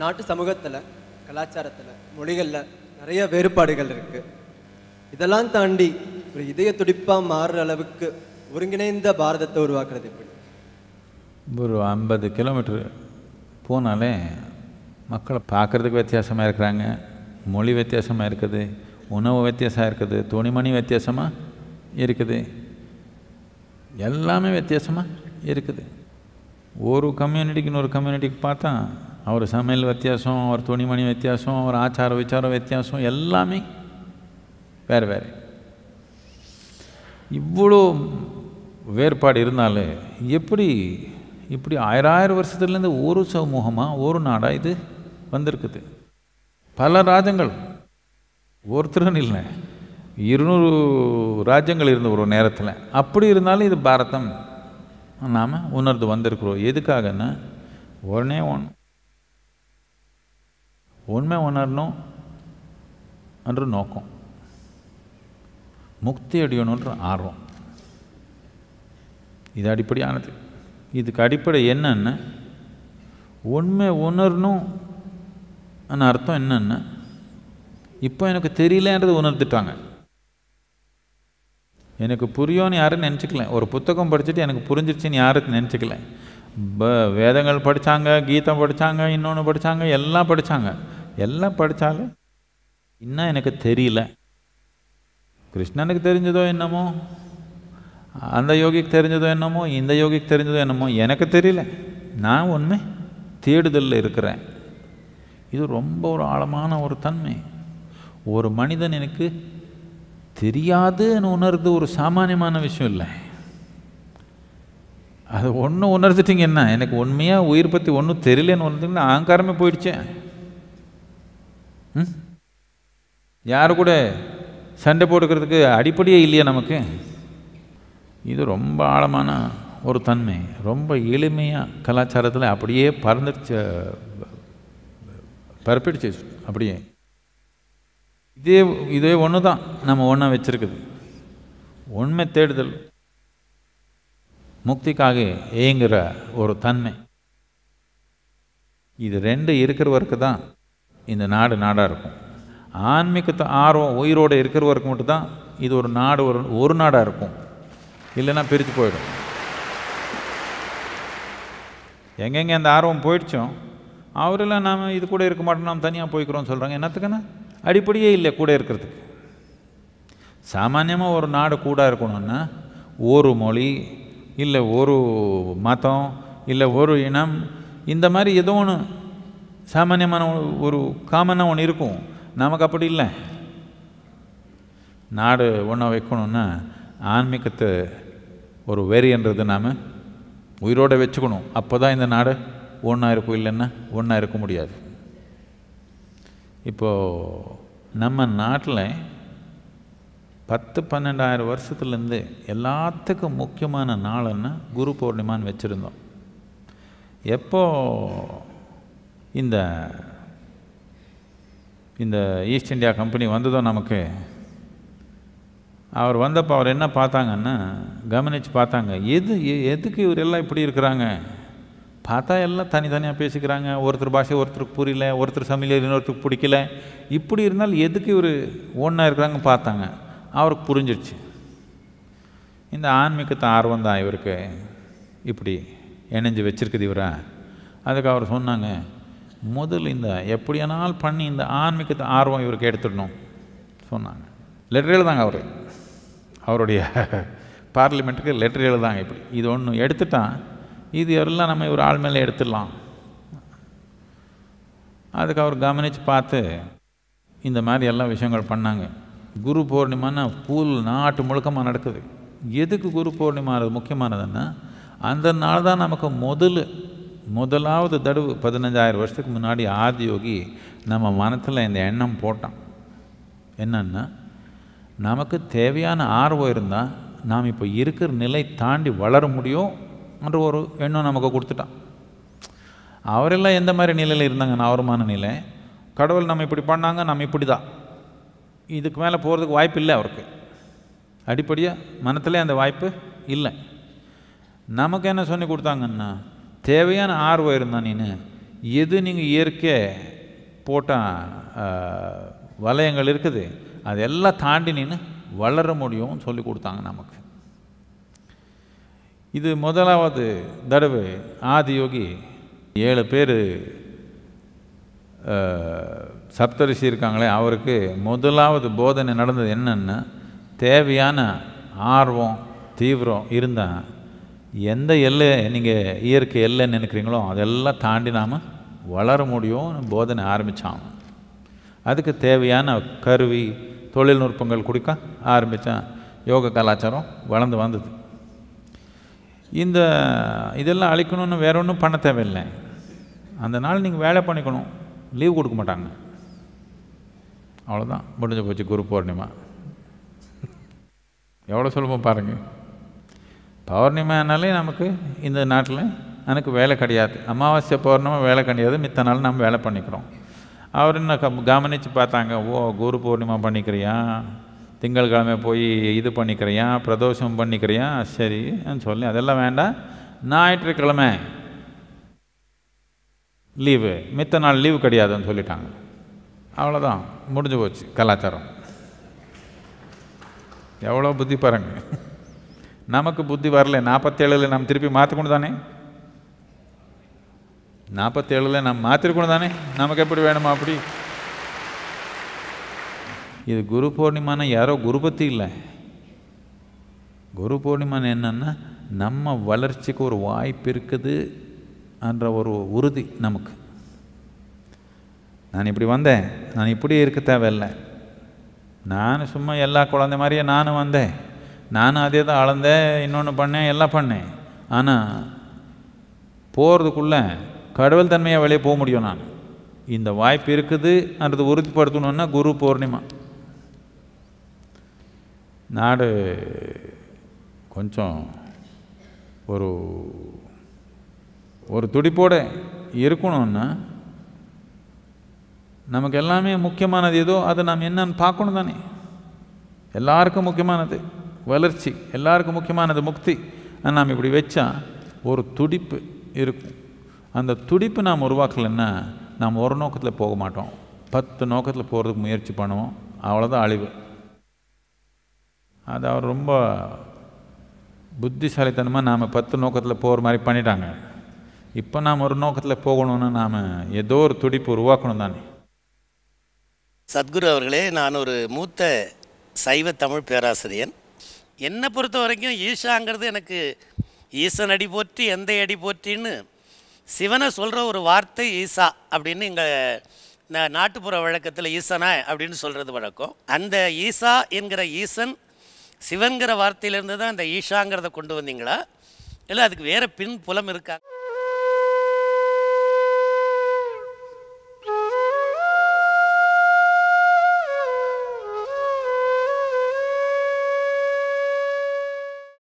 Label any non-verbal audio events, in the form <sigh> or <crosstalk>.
நாட்டு சமூகத்தில் கலாச்சாரத்தில் மொழிகளில் நிறைய வேறுபாடுகள் இருக்குது இதெல்லாம் தாண்டி ஒரு இதய துடிப்பாக மாறுற அளவுக்கு ஒருங்கிணைந்த பாரதத்தை உருவாக்குறது எப்படி? ஒரு ஐம்பது கிலோமீட்டர் போனாலே மக்களை பார்க்குறதுக்கு வித்தியாசமாக இருக்கிறாங்க. மொழி வித்தியாசமாக இருக்குது. உணவு வித்தியாசமாக இருக்குது. துணிமணி வித்தியாசமாக இருக்குது. எல்லாமே வித்தியாசமாக இருக்குது. ஒரு கம்யூனிட்டிக்கு இன்னொரு கம்யூனிட்டிக்கு பார்த்தா அவர் சமையல் வித்தியாசம் அவர் துணிமணி வித்தியாசம் அவர் ஆச்சார விச்சார வித்தியாசம் எல்லாமே வேறு வேறு. இவ்வளோ வேறுபாடு இருந்தாலும் எப்படி இப்படி ஆயிரம் வருஷத்துலேருந்து ஒரு சமூகமாக ஒரு நாடாக இது வந்திருக்குது? பல ராஜ்யங்கள். ஒருத்தருன்னு இல்லை. இருநூறு ராஜ்யங்கள் இருந்த ஒரு நேரத்தில். அப்படி இருந்தாலும் இது பாரதம் நாம் உணர்ந்து வந்திருக்கிறோம். எதுக்காகன்னா உடனே ஒன் உண்மை உணரணும் என்ற நோக்கம். முக்தி அடையணுன்ற ஆர்வம். இது அடிப்படையானது. இதுக்கு அடிப்படை என்னென்ன உண்மை உணரணும் அர்த்தம் என்னென்ன இப்போ எனக்கு தெரியலன்றது உணர்ந்துட்டாங்க. எனக்கு புரியும்னு யாரும் நினச்சிக்கல. ஒரு புத்தகம் படிச்சுட்டு எனக்கு புரிஞ்சிருச்சுன்னு யாரும் நினச்சிக்கல. ப வேதங்கள் படித்தாங்க கீதம் படித்தாங்க இன்னொன்று படித்தாங்க எல்லாம் படித்தாங்க எல்லாம் படித்தாலும் இன்னும் எனக்கு தெரியல. கிருஷ்ணனுக்கு தெரிஞ்சதோ என்னமோ அந்த யோகிக்கு தெரிஞ்சதோ என்னமோ இந்த யோகிக்கு தெரிஞ்சதோ என்னமோ எனக்கு தெரியல. நான் உண்மை தேடுதலில் இருக்கிறேன். இது ரொம்ப ஒரு ஆழமான ஒரு தன்மை. ஒரு மனிதன் எனக்கு தெரியாதுன்னு உணர்றது ஒரு சாமானியமான விஷயம் இல்லை. அது ஒன்று உணர்ந்துட்டீங்க என்ன எனக்கு உண்மையாக உயிர் பற்றி ஒன்றும் தெரியலன்னு உணர்ந்தீங்கன்னா அகங்காரமே போயிடுச்சேன் யாரு கூட சண்டை போட்டுக்கிறதுக்கு அடிப்படையே இல்லையா நமக்கு? இது ரொம்ப ஆழமான ஒரு தன்மை ரொம்ப எளிமையாக கலாச்சாரத்தில் அப்படியே பறந்துடுச்சு பரப்பிடுச்சு அப்படியே. இதே இதே ஒன்று தான் நம்ம ஒன்றா வச்சுருக்குது. உண்மை தேடுதல் முக்திக்காக ஏங்குற ஒரு தன்மை. இது ரெண்டு இருக்கிறவருக்கு தான் இந்த நாடு நாடாக இருக்கும். ஆன்மீகத்தை ஆர்வம் உயிரோடு இருக்கிறவருக்கு மட்டும்தான் இது ஒரு நாடு ஒரு ஒரு நாடாக இருக்கும். இல்லைன்னா பிரித்து போயிடும். எங்கெங்கே அந்த ஆர்வம் போயிடுச்சோ அவரெல்லாம் நாம் இது கூட இருக்க மாட்டோம் நாம் தனியாக போய்க்கிறோம்னு சொல்கிறாங்க என்னத்துக்குன்னா அடிப்படையே இல்லை கூட இருக்கிறதுக்கு. சாமானியமாக ஒரு நாடு கூட இருக்கணும்னா ஒரு மொழி இல்லை ஒரு மதம் இல்லை ஒரு இனம் இந்த மாதிரி ஏதோ ஒன்று சாமானியமான ஒரு காமனாக ஒன்று இருக்கும். நமக்கு அப்படி இல்லை. நாடு ஒன்றா வைக்கணும்னா ஆன்மீகத்தை ஒரு வெறின்றது நாம் உயிரோடு வச்சுக்கணும். அப்போ தான் இந்த நாடு ஒன்றா இருக்கும் இல்லைன்னா ஒன்றா இருக்க முடியாது. இப்போது நம்ம நாட்டில் பத்து பன்னெண்டாயிரம் வருஷத்துலேருந்து எல்லாத்துக்கும் முக்கியமான நாள்னா குரு பௌர்ணிமான்னு வச்சுருந்தோம். எப்போ இந்த இந்த ஈஸ்ட் இந்தியா கம்பெனி வந்ததோ நமக்கு அவர் வந்தப்போ அவர் என்ன பார்த்தாங்கன்னா கவனித்து பார்த்தாங்க எது எ- எதுக்கு இவர் எல்லாம் இப்படி இருக்கிறாங்க? பார்த்தா எல்லாம் தனித்தனியாக பேசிக்கிறாங்க. ஒருத்தர் பாஷை ஒருத்தருக்கு புரியல ஒருத்தர் சமையல் இன்னொருத்தருக்கு பிடிக்கல. இப்படி இருந்தால் எதுக்கு இவர் ஒன்றா இருக்கிறாங்க பார்த்தாங்க. அவருக்கு புரிஞ்சிடுச்சு இந்த ஆன்மீகத்தை ஆர்வம் தான் இவருக்கு இப்படி இணைஞ்சு வச்சிருக்குது இவரை. அதுக்கு அவர் சொன்னாங்க முதல் இந்த எப்படியானால் பண்ணி இந்த ஆன்மீகத்தை ஆர்வம் இவருக்கு எடுத்துடணும் சொன்னாங்க. லெட்டர் எழுதாங்க அவர். அவருடைய <laughs> பார்லிமெண்ட்டுக்கு லெட்டர் எழுதாங்க இப்படி. இது ஒன்று எடுத்துட்டான் இது எல்லாம் நம்ம இவர் ஆள் மேலே எடுத்துடலாம். அதுக்கு அவர் கவனித்து பார்த்து இந்த மாதிரி எல்லா விஷயங்கள் பண்ணாங்க. குரு பூர்ணிமான்னா பூல் நாட்டு முழுக்கமாக நடக்குது. எதுக்கு குரு பூர்ணிமா? முக்கியமானதுன்னா அந்த நாள் தான் நமக்கு முதல் முதலாவது தடவு பதினஞ்சாயிரம் வருஷத்துக்கு முன்னாடி ஆதியோகி நம்ம மனத்தில் இந்த எண்ணம் போட்டான். என்னன்னா நமக்கு தேவையான ஆர்வம் இருந்தால் நாம் இப்போ இருக்கிற நிலை தாண்டி வளர முடியும் என்ற ஒரு எண்ணம் நமக்கு கொடுத்துட்டான். அவரெல்லாம் எந்த மாதிரி நிலையில் இருந்தாங்க? நார்மான நிலை. கடவுள் நம்ம இப்படி பண்ணாங்க நம்ம இப்படி தான் இதுக்கு மேலே போகிறதுக்கு வாய்ப்பு இல்லை அவருக்கு. அடிப்படையாக மனத்திலே அந்த வாய்ப்பு இல்லை. நமக்கு என்ன சொல்லி கொடுத்தாங்கன்னா தேவையான ஆர்வம் இருந்தால் நீ எது நீங்கள் இயற்கை போட்டால் வலயங்கள் இருக்குது அதெல்லாம் தாண்டி நின்று வளர முடியும்னு சொல்லி கொடுத்தாங்க நமக்கு. இது முதலாவது தடவை ஆதியோகி ஏழு பேர் சப்தரிசி இருக்காங்களே அவருக்கு முதலாவது போதனை நடந்தது என்னென்னா தேவையான ஆர்வம் தீவிரம் இருந்தால் எந்த எல்லை நீங்கள் இயற்கை எல்லைன்னு நினைக்கிறீங்களோ அதெல்லாம் தாண்டி நாம் வளர முடியும்னு போதனை ஆரம்பித்தான் அதுக்கு தேவையான கருவி தொழில்நுட்பங்கள் கொடுக்க ஆரம்பித்தான் யோக கலாச்சாரம் வளர்ந்து வந்தது. இந்த இதெல்லாம் அழிக்கணும்னு வேற ஒன்றும் பண்ண தேவையில்லை. அந்த நாள் நீங்கள் வேலை பண்ணிக்கணும். லீவ் கொடுக்க மாட்டாங்க. அவ்வளோதான் முடிஞ்சு போச்சு குரு பூர்ணிமா. எவ்வளோ சுலபம் பாருங்கள் பௌர்ணிமானாலே நமக்கு இந்த நாட்டில் எனக்கு வேலை கிடையாது. அமாவாசை பௌர்ணமி வேலை கிடையாது. மித்த நாள் நம்ம வேலை பண்ணிக்கிறோம். அவர் என்ன கம் கவனித்து பார்த்தாங்க ஓ குரு பூர்ணிமா பண்ணிக்கிறியா? திங்கட்கிழமை போய் இது பண்ணிக்கிறியா? பிரதோஷம் பண்ணிக்கிறியா? சரி சொல்லி அதெல்லாம் வேண்டாம். ஞாயிற்றுக்கிழமை லீவு. மித்த நாள் லீவு கிடையாதுன்னு சொல்லிட்டாங்க. அவ்வளோதான் முடிஞ்சு போச்சு கலாச்சாரம். எவ்வளோ புத்தி பாருங்கள் நமக்கு புத்தி வரல. நாற்பத்தேழில் நம்ம திருப்பி மாற்றிக்கணும் தானே நாற்பத்தேழில் நம்ம மாற்றிருக்கணும் தானே நமக்கு எப்படி வேணுமா அப்படி? இது குரு பௌர்ணிமான யாரோ குருபத்தி இல்லை. குரு பூர்ணிமான் என்னன்னா நம்ம வளர்ச்சிக்கு ஒரு வாய்ப்பு இருக்குது என்ற ஒரு உறுதி நமக்கு. நான் இப்படி வந்தேன். நான் இப்படி இருக்க தேவையில்லை. நான் சும்மா எல்லா குழந்தை மாதிரியே நானும் வந்தேன். நானும் அதே தான் அளந்தேன் இன்னொன்று பண்ணேன் எல்லாம் பண்ணேன். ஆனால் போகிறதுக்குள்ளே கடவுள் தன்மையாக வெளியே போக முடியும் நான். இந்த வாய்ப்பு இருக்குதுன்றது உறுதிப்படுத்தணுன்னா குரு பௌர்ணிமா. நாடு கொஞ்சம் ஒரு ஒரு துடிப்போட இருக்கணும்னா நமக்கு எல்லாமே முக்கியமானது ஏதோ அதை நாம் என்னன்னு பார்க்கணும் தானே. எல்லாருக்கும் முக்கியமானது. வளர்ச்சி எல்லாருக்கும் முக்கியமானது முக்தி. நாம் இப்படி வச்சா ஒரு துடிப்பு இருக்கும். அந்த துடிப்பு நாம் உருவாக்கலைன்னா நாம் ஒரு நோக்கத்தில் போக மாட்டோம். பத்து நோக்கத்தில் போகிறதுக்கு முயற்சி பண்ணுவோம். அவ்வளோதான் அழிவு. அது அவர் ரொம்ப புத்திசாலித்தனமாக நாம் பத்து நோக்கத்தில் போகிற மாதிரி பண்ணிட்டாங்க. இப்போ நாம் ஒரு நோக்கத்தில் போகணும்னு நாம் ஏதோ ஒரு துடிப்பு உருவாக்கணும் தானே. சத்குரு அவர்களே நான் ஒரு மூத்த சைவ தமிழ் பேராசிரியன். என்னை பொறுத்த வரைக்கும் ஈஷாங்கிறது எனக்கு ஈசன் அடி போற்றி எந்த அடி போற்றின்னு சிவனை சொல்கிற ஒரு வார்த்தை ஈசா அப்படின்னு எங்கள் நாட்டுப்புற வழக்கத்தில் ஈசனா அப்படின்னு சொல்கிறது வழக்கம். அந்த ஈசா என்கிற ஈசன் சிவன்கிற வார்த்தையிலேருந்து தான் அந்த ஈஷாங்கிறத கொண்டு வந்தீங்களா? இல்லை அதுக்கு வேறு பின் புலம் இருக்கா?